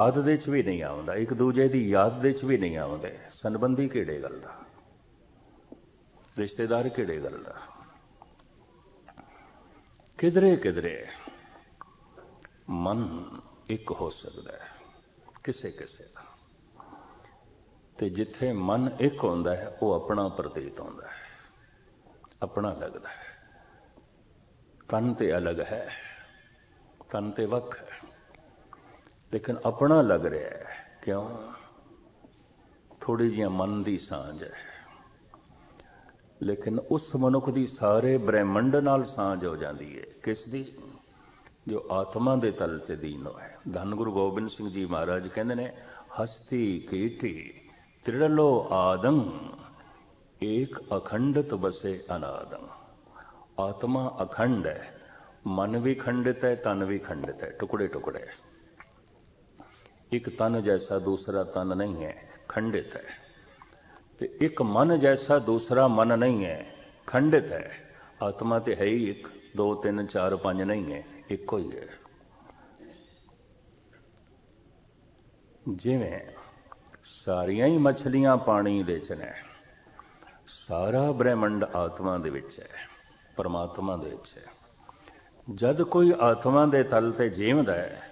ਆਦ ਦੇ ਚ ਵੀ ਨਹੀਂ ਆਉਂਦਾ, ਇੱਕ ਦੂਜੇ ਦੀ ਯਾਦ ਦੇ ਚ ਵੀ ਨਹੀਂ ਆਉਂਦੇ। ਸੰਬੰਧੀ ਕਿਹੜੇ ਗੱਲ ਦਾ? ਰਿਸ਼ਤੇਦਾਰ ਕਿਹੜੇ ਗੱਲ ਦਾ? ਕਿਧਰੇ ਕਿਧਰੇ ਮਨ ਇੱਕ ਹੋ ਸਕਦਾ ਹੈ, ਕਿਸੇ ਕਿਸੇ ਦਾ। ਤੇ ਜਿੱਥੇ ਮਨ ਇੱਕ ਹੁੰਦਾ ਹੈ, ਉਹ ਆਪਣਾ ਪ੍ਰਤੀਤ ਹੁੰਦਾ ਹੈ, ਆਪਣਾ ਲੱਗਦਾ ਹੈ। ਤਨ ਤੇ ਅਲੱਗ ਹੈ, ਤਨ ਤੇ ਵੱਖ ਹੈ। ਲੇਕਿਨ ਆਪਣਾ ਲੱਗ ਰਿਹਾ ਹੈ। ਕਿਉਂ? ਥੋੜੀ ਜਿਹੀ ਮਨ ਦੀ ਸਾਂਝ ਹੈ। ਲੇਕਿਨ ਉਸ ਮਨੁੱਖ ਦੀ ਸਾਰੇ ਬ੍ਰਹਿਮੰਡ ਨਾਲ ਸਾਂਝ ਹੋ ਜਾਂਦੀ ਹੈ। ਕਿਸ ਦੀ? ਜੋ ਆਤਮਾ ਦੇ ਤਲ ਤੇ ਦੀਨ ਹੋਏ। ਧੰਨ ਗੁਰੂ ਗੋਬਿੰਦ ਸਿੰਘ ਜੀ ਮਹਾਰਾਜ ਕਹਿੰਦੇ ਨੇ, ਹਸਤੀ ਕੀਟੀ ਤ੍ਰਿੜਲੋ ਆਦੰ, ਏਕ ਅਖੰਡਤ ਬਸੇ ਅਨਾਦੰ। ਆਤਮਾ ਅਖੰਡ ਹੈ, ਮਨ ਵੀ ਖੰਡਿਤ ਹੈ, ਤਨ ਵੀ ਖੰਡਿਤ ਹੈ। ਟੁਕੜੇ ਟੁਕੜੇ ਇੱਕ ਤਨ ਜੈਸਾ ਦੂਸਰਾ ਤਨ ਨਹੀਂ ਹੈ, ਖੰਡਿਤ ਹੈ। ਤੇ ਇੱਕ ਮਨ ਜੈਸਾ ਦੂਸਰਾ ਮਨ ਨਹੀਂ ਹੈ, ਖੰਡਿਤ ਹੈ। ਆਤਮਾ ਤੇ ਹੈ ਹੀ ਇੱਕ 2 3 4 5 ਨਹੀਂ ਹੈ, ਇੱਕੋ ਹੀ ਹੈ। ਜਿਵੇਂ ਸਾਰੀਆਂ ਹੀ ਮੱਛਲੀਆਂ ਪਾਣੀ ਦੇ ਚ ਨੇ, ਸਾਰਾ ਬ੍ਰਹਿਮੰਡ ਆਤਮਾ ਦੇ ਵਿੱਚ ਹੈ, ਪਰਮਾਤਮਾ ਦੇ ਵਿੱਚ ਹੈ। ਜਦ ਕੋਈ ਆਤਮਾ ਦੇ ਤਲ ਤੇ ਜੀਵਦਾ ਹੈ,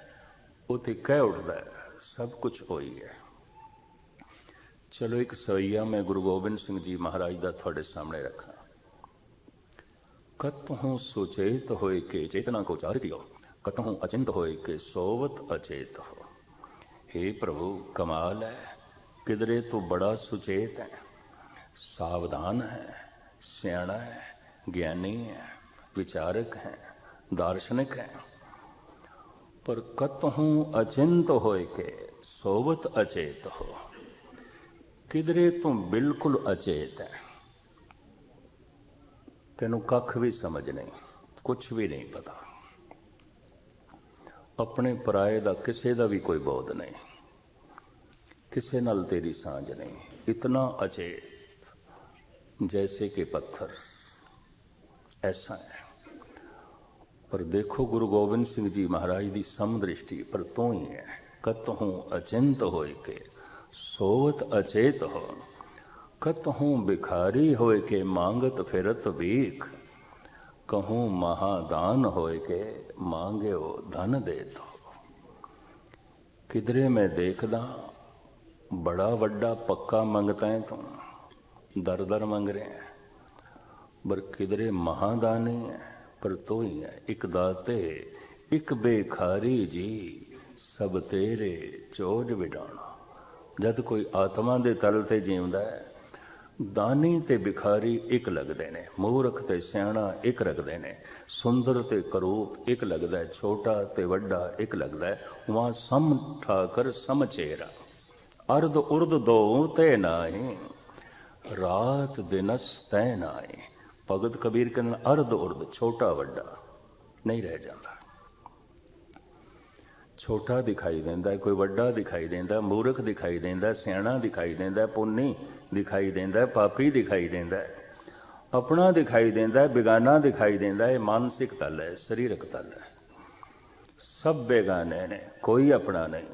ਉਹ ਤੇ ਕਹਿ ਉੱਠਦਾ ਹੈ। ਸਭ ਕੁਝ ਹੋਈ ਹੈ। ਚਲੋ ਇੱਕ ਸਵਈਆ ਮੈਂ ਗੁਰੂ ਗੋਬਿੰਦ ਸਿੰਘ ਜੀ ਮਹਾਰਾਜ ਦਾ ਤੁਹਾਡੇ ਸਾਹਮਣੇ ਰੱਖਾਂ। ਕਤਹੋਂ ਸੁਚੇਤ ਹੋਏ ਕੇ ਚੇਤਨਾ ਕੋ ਚਾਰ ਕਿਓ। ਕਤਹੋਂ ਅਚਿੰਤ ਹੋਏ ਕੇ ਸੋਵਤ ਅਚੇਤ ਹੋ। हे ਪ੍ਰਭੂ, ਕਮਾਲ ਹੈ। ਕਿਧਰੇ ਤੂੰ ਬੜਾ ਸੁਚੇਤ ਹੈ। ਸਾਵਧਾਨ ਹੈ। ਸਿਆਣਾ ਹੈ। ਗਿਆਨੀ ਹੈ। ਵਿਚਾਰਕ ਹੈ। ਦਾਰਸ਼ਨਿਕ ਹੈ। ਪਰ ਕਤਹੋਂ ਅਚਿੰਤ ਹੋਏ ਕੇ ਸੋਵਤ ਅਚੇਤ ਹੋ ਕਿਧਰੇ ਤੂੰ ਬਿਲਕੁਲ ਅਚੇਤ ਹੈ ਤੈਨੂੰ ਕੱਖ ਵੀ ਸਮਝ ਨਹੀਂ ਕੁਝ ਵੀ ਨਹੀਂ ਪਤਾ ਆਪਣੇ ਪਰਾਏ ਦਾ ਕਿਸੇ ਦਾ ਵੀ ਕੋਈ ਬੋਧ ਨਹੀਂ ਕਿਸੇ ਨਾਲ ਤੇਰੀ ਸਾਂਝ ਨਹੀਂ ਇਤਨਾ ਅਚੇਤ ਜੈਸੇ ਕਿ ਪੱਥਰ ਐਸਾ ਹੈ ਪਰ ਦੇਖੋ ਗੁਰੂ ਗੋਬਿੰਦ ਸਿੰਘ ਜੀ ਮਹਾਰਾਜ ਦੀ ਸਮਦ੍ਰਿਸ਼ਟੀ ਪਰ ਤੂੰ ਹੀ ਹੈ। ਕਤ ਕਤਹੂੰ ਅਚਿੰਤ ਹੋਏ ਕੇ, ਸੋਵਤ ਅਚੇਤ ਹੋ। ਕਤ ਕਤਹੂੰ ਬਿਖਾਰੀ ਹੋਏ ਕੇ, ਮੰਗਤ ਫਿਰਤ ਵੀਖ। ਕਹੂੰ ਮਹਾਦਾਨ ਹੋਏ ਕੇ, ਮੰਗਿਓ ਧਨ ਦੇ ਤੋ ਕਿਧਰੇ ਮੈਂ ਦੇਖਦਾ, ਬੜਾ ਵੱਡਾ ਪੱਕਾ ਮੰਗਤਾ ਹੈ ਤੂੰ। ਦਰ ਦਰ ਮੰਗ ਰਿਹਾ। ਪਰ ਕਿਧਰੇ ਮਹਾਦਾਨੀ ਹੈ ਪਰ ਤੂੰ ਹੀ ਹੈ। ਇੱਕ ਦਾਤੇ, ਇੱਕ ਬੇਖਾਰੀ ਜੀ, ਸਭ ਤੇਰੇ ਚੋਜ ਵਿਡਾਣਾ ਜਦ ਕੋਈ ਆਤਮਾ ਦੇ ਤਲ ਤੇ ਜੀਉਂਦਾ ਹੈ, ਦਾਨੀ ਤੇ ਬਿਖਾਰੀ ਇੱਕ ਲੱਗਦੇ ਨੇ, ਮੂਰਖ ਤੇ ਸਿਆਣਾ ਇੱਕ ਲੱਗਦੇ ਨੇ, ਸੁੰਦਰ ਤੇ ਕਰੂਪ ਇੱਕ ਲੱਗਦਾ ਛੋਟਾ ਤੇ ਵੱਡਾ ਇੱਕ ਲੱਗਦਾ ਵਾਂ ਸਮ ਠਾਕਰ ਸਮਚੇਰਾ ਅਰਧ ਉਰਦ ਦੋ ਤੇ ਨਾਹੀ, ਰਾਤ ਦਿਨਸ ਤੈ ਨਾਹੀ। ਭਗਤ ਕਬੀਰ ਕਹਿੰਦੇ, ਅਰਧ ਉਰਦ ਛੋਟਾ ਵੱਡਾ, ਨਹੀਂ ਰਹਿ ਜਾਂਦਾ। ਛੋਟਾ ਦਿਖਾਈ ਦਿੰਦਾ, ਕੋਈ ਵੱਡਾ ਦਿਖਾਈ ਦਿੰਦਾ, ਮੂਰਖ ਦਿਖਾਈ ਦਿੰਦਾ, ਸਿਆਣਾ ਦਿਖਾਈ ਦਿੰਦਾ, ਪੁੰਨੀ ਦਿਖਾਈ ਦਿੰਦਾ, ਪਾਪੀ ਦਿਖਾਈ ਦਿੰਦਾ। ਆਪਣਾ ਦਿਖਾਈ ਦਿੰਦਾ, ਬਿਗਾਨਾ ਦਿਖਾਈ ਦਿੰਦਾ, ਇਹ ਮਾਨਸਿਕ ਤਲ ਹੈ, ਸਰੀਰਕ ਤਲ ਹੈ। ਸਭ ਬੇਗਾਨੇ ਨੇ, ਕੋਈ ਆਪਣਾ ਨਹੀਂ।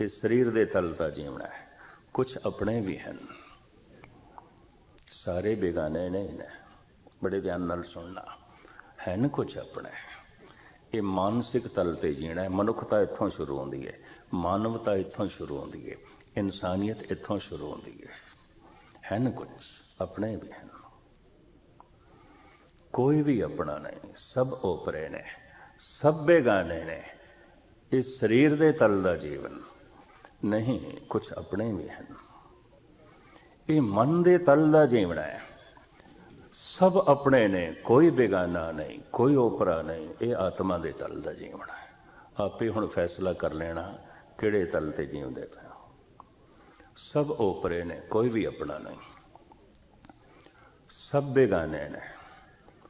ਇਹ ਸਰੀਰ ਦੇ ਤਲ ਦਾ ਜੀਵਣਾ ਹੈ ਕੁਝ ਆਪਣੇ ਵੀ ਹਨ। ਸਾਰੇ ਬੇਗਾਨੇ ਨਹੀਂ ਨੇ ਬੜੇ ਧਿਆਨ ਨਾਲ ਸੁਣਨਾ। ਹਨ ਕੁਝ ਆਪਣੇ। ਇਹ ਮਾਨਸਿਕ ਤਲ ਤੇ ਜੀਣਾ ਮਨੁੱਖਤਾ ਇੱਥੋਂ ਸ਼ੁਰੂ ਹੁੰਦੀ ਹੈ। ਮਾਨਵਤਾ ਇੱਥੋਂ ਸ਼ੁਰੂ ਹੁੰਦੀ ਹੈ। ਇਨਸਾਨੀਅਤ ਇੱਥੋਂ ਸ਼ੁਰੂ ਹੁੰਦੀ ਹੈ। ਹਨ ਕੁਝ ਆਪਣੇ ਵੀ ਹਨ। ਕੋਈ ਵੀ ਆਪਣਾ ਨਹੀਂ। ਸਭ ਓਪਰੇ ਨੇ। ਸਭ ਬੇਗਾਨੇ ਨੇ। ਇਸ ਸਰੀਰ ਦੇ ਤਲ ਦਾ ਜੀਵਨ। ਨਹੀਂ ਕੁਝ ਆਪਣੇ ਵੀ ਹਨ। ਇਹ ਮਨ ਦੇ ਤਲ ਦਾ ਜੀਵਣਾ ਹੈ। ਸਭ ਆਪਣੇ ਨੇ, ਕੋਈ ਬੇਗਾਨਾ ਨਹੀਂ, ਕੋਈ ਓਪਰਾ ਨਹੀਂ, ਇਹ ਆਤਮਾ ਦੇ ਤਲ ਦਾ ਜੀਵਣਾ ਹੈ। ਆਪੇ ਹੁਣ ਫੈਸਲਾ ਕਰ ਲੈਣਾ, ਕਿਹੜੇ ਤਲ ਤੇ ਜੀਉਂਦੇ ਪਏ ਸਭ ਓਪਰੇ ਨੇ, ਕੋਈ ਵੀ ਆਪਣਾ ਨਹੀਂ। ਸਭ ਬੇਗਾਨੇ ਨੇ,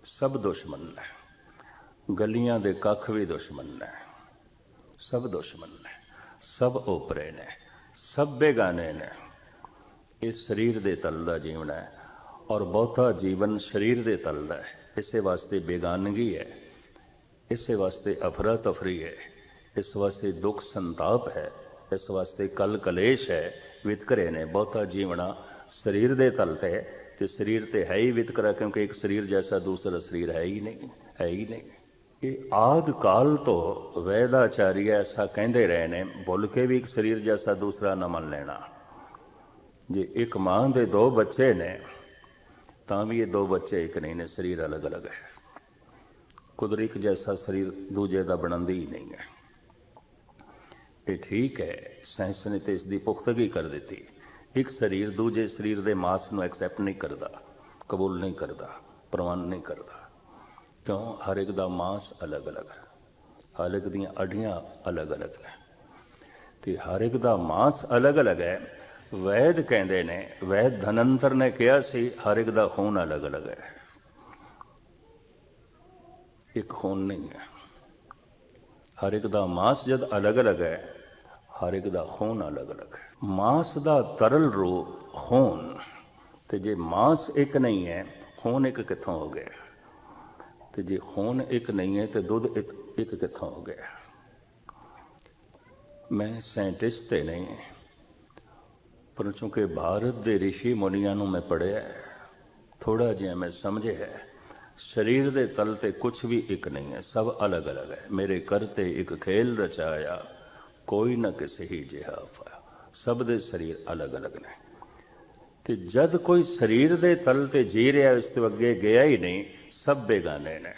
ਸਭ ਦੁਸ਼ਮਣ ਨੇ। ਗਲੀਆਂ ਦੇ ਕੱਖ ਵੀ ਦੁਸ਼ਮਣ ਨੇ। ਸਭ ਦੁਸ਼ਮਣ ਨੇ, ਸਭ ਓਪਰੇ ਨੇ, ਸਭ ਬੇਗਾਨੇ ਨੇ। ਇਹ ਸਰੀਰ ਦੇ ਤਲ ਦਾ ਜੀਵਣਾ ਹੈ ਔਰ ਬਹੁਤਾ ਜੀਵਨ ਸਰੀਰ ਦੇ ਤਲ ਦਾ ਹੈ। ਇਸੇ ਵਾਸਤੇ ਬੇਗਾਨਗੀ ਹੈ। ਇਸੇ ਵਾਸਤੇ ਅਫਰਾ ਤਫਰੀ ਹੈ। ਇਸ ਵਾਸਤੇ ਦੁੱਖ ਸੰਤਾਪ ਹੈ। ਇਸ ਵਾਸਤੇ ਕਲ ਕਲੇਸ਼ ਹੈ। ਵਿਤਕਰੇ ਨੇ ਬਹੁਤਾ ਜੀਵਣਾ ਸਰੀਰ ਦੇ ਤਲ ਤੇ ਹੈ ਤੇ ਸਰੀਰ ਤੇ ਹੈ ਹੀ ਵਿਤਕਰਾ ਕਿਉਂਕਿ ਇੱਕ ਸਰੀਰ ਜੈਸਾ ਦੂਸਰਾ ਸਰੀਰ ਹੈ ਹੀ ਨਹੀਂ, ਹੈ ਹੀ ਨਹੀਂ। ਇਹ ਆਦ ਕਾਲ ਤੋਂ ਵੈਦਾਚਾਰੀ ਐਸਾ ਕਹਿੰਦੇ ਰਹੇ ਨੇ ਬੋਲ ਕੇ ਵੀ ਇੱਕ ਸਰੀਰ ਜੈਸਾ ਦੂਸਰਾ ਨਾ ਮੰਨ ਲੈਣਾ। ਜੇ ਇੱਕ ਮਾਂ ਦੇ ਦੋ ਬੱਚੇ ਨੇ, ਤਾਂ ਵੀ ਇਹ ਦੋ ਬੱਚੇ ਇੱਕ ਨਹੀਂ ਨੇ, ਸਰੀਰ ਅਲੱਗ-ਅਲੱਗ ਹੈ। ਕੁਦਰਤ ਇੱਕ ਜੈਸਾ ਸਰੀਰ ਦੂਜੇ ਦਾ ਬਣਾਉਂਦੀ ਹੀ ਨਹੀਂ ਹੈ। ਇਹ ਠੀਕ ਹੈ, ਸਾਇੰਸ ਨੇ ਤੇ ਇਸ ਦੀ ਪੁਖਤਗੀ ਕਰ ਦਿੱਤੀ। ਇੱਕ ਸਰੀਰ ਦੂਜੇ ਸਰੀਰ ਦੇ ਮਾਸ ਨੂੰ ਐਕਸੈਪਟ ਨਹੀਂ ਕਰਦਾ, ਕਬੂਲ ਨਹੀਂ ਕਰਦਾ, ਪ੍ਰਵਾਨ ਨਹੀਂ ਕਰਦਾ। ਕਿਉਂ? ਹਰ ਇੱਕ ਦਾ ਮਾਸ ਅਲੱਗ-ਅਲੱਗ ਹੈ। ਹਰ ਇੱਕ ਦੀਆਂ ਅਡੀਆਂ ਅਲੱਗ-ਅਲੱਗ ਨੇ। ਤੇ ਹਰ ਇੱਕ ਦਾ ਮਾਸ ਅਲੱਗ-ਅਲੱਗ ਹੈ ਵੈਦ ਕਹਿੰਦੇ ਨੇ, ਵੈਦ ਧਨੰਤਰ ਨੇ ਕਿਹਾ ਸੀ, ਹਰ ਇੱਕ ਦਾ ਖੂਨ ਅਲੱਗ-ਅਲੱਗ ਹੈ। ਇੱਕ ਖੂਨ ਨਹੀਂ ਹੈ। ਹਰ ਇੱਕ ਦਾ ਮਾਸ ਜਦ ਅਲੱਗ-ਅਲੱਗ ਹੈ, ਹਰ ਇੱਕ ਦਾ ਖੂਨ ਅਲੱਗ-ਅਲੱਗ ਹੈ। ਮਾਸ ਦਾ ਤਰਲ ਰੂਪ ਖੂਨ, ਤੇ ਜੇ ਮਾਸ ਇੱਕ ਨਹੀਂ ਹੈ, ਖੂਨ ਇੱਕ ਕਿੱਥੋਂ ਹੋ ਗਿਆ? ਤੇ ਜੇ ਖੂਨ ਇੱਕ ਨਹੀਂ ਹੈ, ਤੇ ਦੁੱਧ ਇੱਕ ਇੱਕ ਕਿੱਥੋਂ ਹੋ ਗਿਆ? ਮੈਂ ਸਾਇੰਟਿਸਟ ਤੇ ਨਹੀਂ ਪਰ ਚੂੰਕਿ ਭਾਰਤ ਦੇ ઋષਿ ਮੁਨੀਆਂ ਨੂੰ ਮੈਂ ਪੜਿਆ ਥੋੜਾ ਜਿਹਾ ਮੈਂ ਸਮਝਿਆ ਸਰੀਰ ਦੇ ਤਲ ਤੇ ਕੁਝ ਵੀ ਇੱਕ ਨਹੀਂ ਹੈ, ਸਭ ਅਲੱਗ-ਅਲੱਗ ਹੈ। ਮੇਰੇ ਕਰਤੇ ਇੱਕ ਖੇਲ ਰਚਾਇਆ, ਕੋਈ ਨਾ ਕਿਸੇ ਹੀ ਜਿਹਾ ਪਾਇਆ ਸਭ ਦੇ ਸਰੀਰ ਅਲੱਗ-ਅਲੱਗ ਨੇ। ਤੇ ਜਦ ਕੋਈ ਸਰੀਰ ਦੇ ਤਲ ਤੇ ਜੀ ਰਿਹਾ, ਇਸ ਤੋਂ ਅੱਗੇ ਗਿਆ ਹੀ ਨਹੀਂ, ਸਭ ਬੇਗਾਨੇ ਨੇ,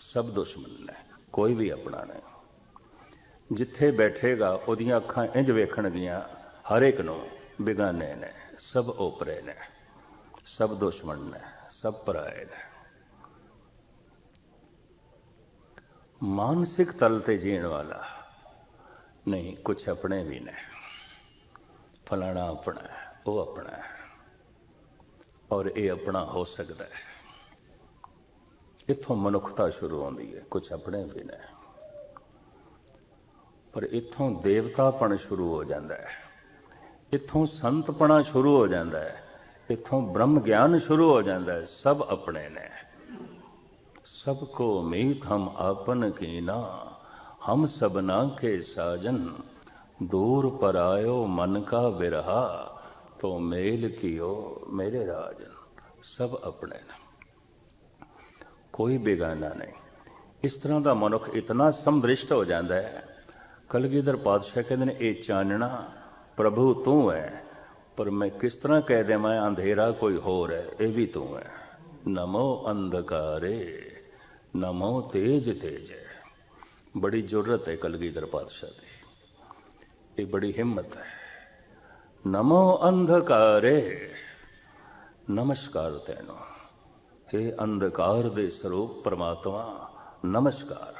ਸਭ ਦੁਸ਼ਮਣ ਨੇ, ਕੋਈ ਵੀ ਆਪਣਾ ਨਹੀਂ। ਜਿੱਥੇ ਬੈਠੇਗਾ, ਉਹਦੀਆਂ ਅੱਖਾਂ ਇੰਜ ਵੇਖਣਗੀਆਂ, ਹਰ ਇੱਕ ਨੂੰ ਬੇਗਾਨੇ ਨੇ, ਸਭ ਓਪਰੇ ਨੇ, ਸਭ ਦੁਸ਼ਮਣ ਨੇ, ਸਭ ਪਰਾਏ ਨੇ। ਮਾਨਸਿਕ ਤਲ ਤੇ ਜੀਣ ਵਾਲਾ ਨਹੀਂ, ਕੁਛ ਆਪਣੇ ਵੀ ਨੇ। ਫਲਾਣਾ ਆਪਣਾ ਉਹ ਆਪਣਾ ਔਰ ਇਹ ਆਪਣਾ ਹੋ ਸਕਦਾ ਹੈ। ਇੱਥੋਂ ਮਨੁੱਖਤਾ ਸ਼ੁਰੂ ਹੁੰਦੀ ਹੈ, ਕੁਛ ਆਪਣੇ ਵੀ ਨੇ। ਪਰ ਇੱਥੋਂ ਦੇਵਤਾਪਣ ਸ਼ੁਰੂ ਹੋ ਜਾਂਦਾ ਹੈ। ਇੱਥੋਂ ਸੰਤਪਣਾ ਸ਼ੁਰੂ ਹੋ ਜਾਂਦਾ ਹੈ, ਇੱਥੋਂ ਬ੍ਰਹਮ ਗਿਆਨ ਸ਼ੁਰੂ ਹੋ ਜਾਂਦਾ ਹੈ, ਸਭ ਆਪਣੇ ਨੇ। ਸਭ ਕੋ ਮੀਤ ਹਮ ਆਪਨ ਕੀਨਾ, ਹਮ ਸਬਨਾ ਕੇ ਸਾਜਨ, ਦੂਰ ਪਰ ਆਇਓ ਮਨ ਕਾ ਵਿਰਹਾ ਤੋ ਮੇਲ ਕੀਓ ਮੇਰੇ ਰਾਜਨ, ਸਭ ਆਪਣੇ ਨੇ। ਕੋਈ ਬੇਗਾਨਾ ਨਹੀਂ। ਇਸ ਤਰ੍ਹਾਂ ਦਾ ਮਨੁੱਖ ਇਤਨਾ ਸਮਦ੍ਰਿਸ਼ਟ ਹੋ ਜਾਂਦਾ ਹੈ। ਕਲਗੀਧਰ ਪਾਤਸ਼ਾਹ ਕਹਿੰਦੇ ਨੇ, ਇਹ ਚਾਨਣਾ ਪ੍ਰਭੂ ਤੂੰ ਹੈ, ਪਰ ਮੈਂ ਕਿਸ ਤਰ੍ਹਾਂ ਕਹਿ ਦੇਵਾਂ, ਅੰਧੇਰਾ ਕੋਈ ਹੋਰ ਹੈ, ਇਹ ਵੀ ਤੂੰ ਹੈ। ਨਮੋ ਅੰਧਕਾਰੇ, ਨਮੋ ਤੇਜ ਤੇਜ ਬੜੀ ਜ਼ਰੂਰਤ ਹੈ ਕਲਗੀਧਰ ਪਾਤਸ਼ਾਹ ਦੀ। ਇਹ ਬੜੀ ਹਿੰਮਤ ਹੈ। ਨਮੋ ਅੰਧਕਾਰੇ, ਨਮਸਕਾਰ ਤੈਨੂੰ। हे ਅੰਧਕਾਰ ਦੇ ਸਰੂਪ ਪਰਮਾਤਮਾ, ਨਮਸਕਾਰ।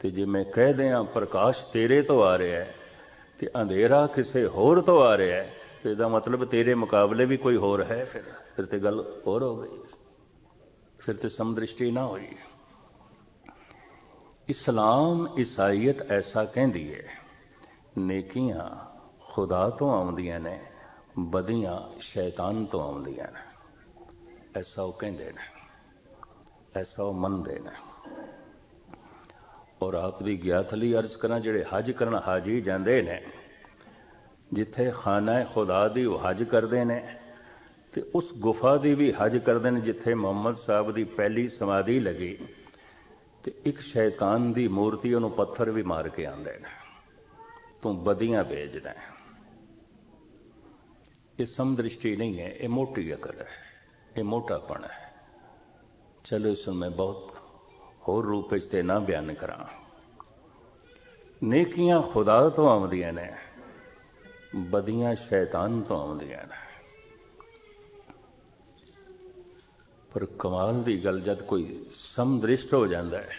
ਤੇ ਜੇ ਮੈਂ ਕਹਿ ਦਿਆਂ ਪ੍ਰਕਾਸ਼ ਤੇਰੇ ਤੋਂ ਆ ਰਿਹਾ ਹੈ ਤੇ ਅੰਧੇਰਾ ਕਿਸੇ ਹੋਰ ਤੋਂ ਆ ਰਿਹਾ ਹੈ ਤੇ ਇਹਦਾ ਮਤਲਬ ਤੇਰੇ ਮੁਕਾਬਲੇ ਵੀ ਕੋਈ ਹੋਰ ਹੈ ਫਿਰ ਫਿਰ ਤੇ ਗੱਲ ਹੋਰ ਹੋ ਗਈ ਫਿਰ ਤੇ ਸਮਦ੍ਰਿਸ਼ਟੀ ਨਾ ਹੋਈ ਇਸਲਾਮ ਈਸਾਈਅਤ ਐਸਾ ਕਹਿੰਦੀ ਹੈ ਨੇਕੀਆਂ ਖੁਦਾ ਤੋਂ ਆਉਂਦੀਆਂ ਨੇ ਬਦੀਆਂ ਸ਼ੈਤਾਨ ਤੋਂ ਆਉਂਦੀਆਂ ਨੇ ਐਸਾ ਉਹ ਕਹਿੰਦੇ ਨੇ ਐਸਾ ਉਹ ਮੰਨਦੇ ਨੇ ਔਰ ਆਪ ਦੀ ਗਿਆਤ ਲਈ ਅਰਜ਼ ਕਰਾਂ, ਜਿਹੜੇ ਹਜ ਕਰਨ ਹਾਜੀ ਜਾਂਦੇ ਨੇ, ਜਿੱਥੇ ਖਾਨਾ ਖੁਦਾ ਦੀ ਉਹ ਹਜ ਕਰਦੇ ਨੇ ਤੇ ਉਸ ਗੁਫਾ ਦੀ ਵੀ ਹਜ ਕਰਦੇ ਨੇ, ਜਿੱਥੇ ਮੁਹੰਮਦ ਸਾਹਿਬ ਦੀ ਪਹਿਲੀ ਸਮਾਧੀ ਲੱਗੀ ਤੇ ਇੱਕ ਸ਼ੈਤਾਨ ਦੀ ਮੂਰਤੀ ਉਹਨੂੰ ਪੱਥਰ ਵੀ ਮਾਰ ਕੇ ਆਂਦੇ ਨੇ, ਤੂੰ ਬਦੀਆਂ ਭੇਜਦਾ ਹੈ ਇਹ ਸਮਦ੍ਰਿਸ਼ਟੀ ਨਹੀਂ ਹੈ ਇਹ ਮੋਟੀ ਅਕਲ ਹੈ ਇਹ ਮੋਟਾਪਣ ਹੈ ਚਲੋ ਇਸ ਨੂੰ ਮੈਂ ਬਹੁਤ ਹੋਰ ਰੂਪ ਵਿੱਚ ਤੇ ਨਾ ਬਿਆਨ ਕਰਾਂ। ਨੇਕੀਆਂ ਖੁਦਾ ਤੋਂ ਆਉਂਦੀਆਂ ਨੇ, ਬਦੀਆਂ ਸ਼ੈਤਾਨ ਤੋਂ ਆਉਂਦੀਆਂ ਨੇ। ਪਰ ਕਮਾਲ ਦੀ ਗੱਲ ਜਦ ਕੋਈ ਸਮਦ੍ਰਿਸ਼ਟ ਹੋ ਜਾਂਦਾ ਹੈ,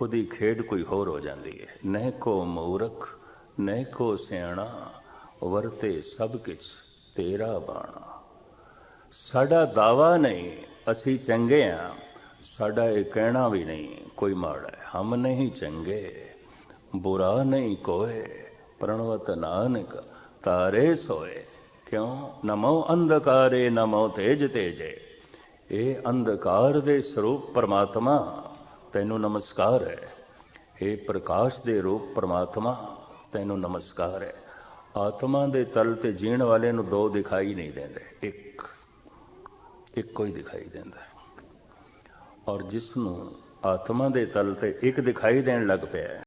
ਉਹਦੀ ਖੇਡ ਕੋਈ ਹੋਰ ਹੋ ਜਾਂਦੀ ਹੈ। ਨਹਿ ਕੋ ਮੂਰਖ, ਨਹਿ ਕੋ ਸਿਆਣਾ, ਵਰਤੇ ਸਭ ਕਿਛ ਤੇਰਾ ਬਾਣਾ। ਸਾਡਾ ਦਾਵਾ ਨਹੀਂ, ਅਸੀਂ ਚੰਗੇ ਆ। ਸਾਡਾ ਇਹ ਕਹਿਣਾ ਵੀ ਨਹੀਂ, ਕੋਈ ਮਾੜਾ ਹੈ। ਹਮ ਨਹੀਂ ਚੰਗੇ, ਬੁਰਾ ਨਹੀਂ ਕੋਏ, ਪ੍ਰਣਵਤ ਨਾਨਕ ਤਾਰੇ ਸੋਏ। ਕਿਉਂ? ਨਮੋ ਅੰਧਕਾਰੇ, ਨਮੋ ਤੇਜ ਤੇਜੇ। ਇਹ ਅੰਧਕਾਰ ਦੇ ਸਰੂਪ ਪਰਮਾਤਮਾ, ਤੈਨੂੰ ਨਮਸਕਾਰ ਹੈ। हे ਪ੍ਰਕਾਸ਼ ਦੇ ਰੂਪ ਪ੍ਰਮਾਤਮਾ, ਤੈਨੂੰ ਨਮਸਕਾਰ ਹੈ। ਆਤਮਾ ਦੇ ਤਲ ਤੇ ਜੀਣ ਵਾਲੇ ਨੂੰ ਦੋ ਦਿਖਾਈ ਨਹੀਂ ਦਿੰਦੇ। ਇੱਕ, ਇੱਕੋ ਹੀ ਦਿਖਾਈ ਦਿੰਦਾ। ਔਰ ਜਿਸ ਨੂੰ ਆਤਮਾ ਦੇ ਤਲ ਤੇ ਇੱਕ ਦਿਖਾਈ ਦੇਣ ਲੱਗ ਪਿਆ